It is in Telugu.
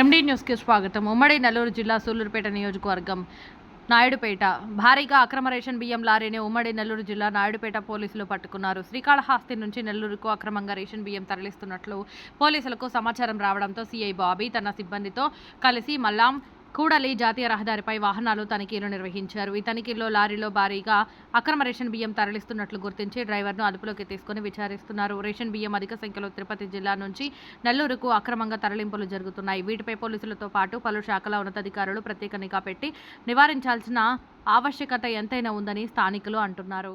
ఎండీ న్యూస్కి స్వాగతం. ఉమ్మడి నెల్లూరు జిల్లా సూలూరుపేట నియోజకవర్గం నాయుడుపేట. భారీగా అక్రమ రేషన్ బియ్యం లారీని ఉమ్మడి నెల్లూరు జిల్లా నాయుడుపేట పోలీసులు పట్టుకున్నారు. శ్రీకాళహస్తి నుంచి నెల్లూరుకు అక్రమంగా రేషన్ బియ్యం తరలిస్తున్నట్లు పోలీసులకు సమాచారం రావడంతో సీఐ బాబీ తన సిబ్బందితో కలిసి మల్లాం కూడలి జాతీయ రహదారిపై వాహనాలు తనిఖీలు నిర్వహించారు. ఈ తనిఖీల్లో లారీలో భారీగా అక్రమ రేషన్ బియ్యం తరలిస్తున్నట్లు గుర్తించి డ్రైవర్ను అదుపులోకి తీసుకుని విచారిస్తున్నారు. రేషన్ బియ్యం అధిక సంఖ్యలో తిరుపతి జిల్లా నుంచి నెల్లూరుకు అక్రమంగా తరలింపులు జరుగుతున్నాయి. వీటిపై పోలీసులతో పాటు పలు శాఖల ఉన్నతాధికారులు ప్రత్యేక నిఘా పెట్టి నివారించాల్సిన ఆవశ్యకత ఎంతైనా ఉందని స్థానికులు అంటున్నారు.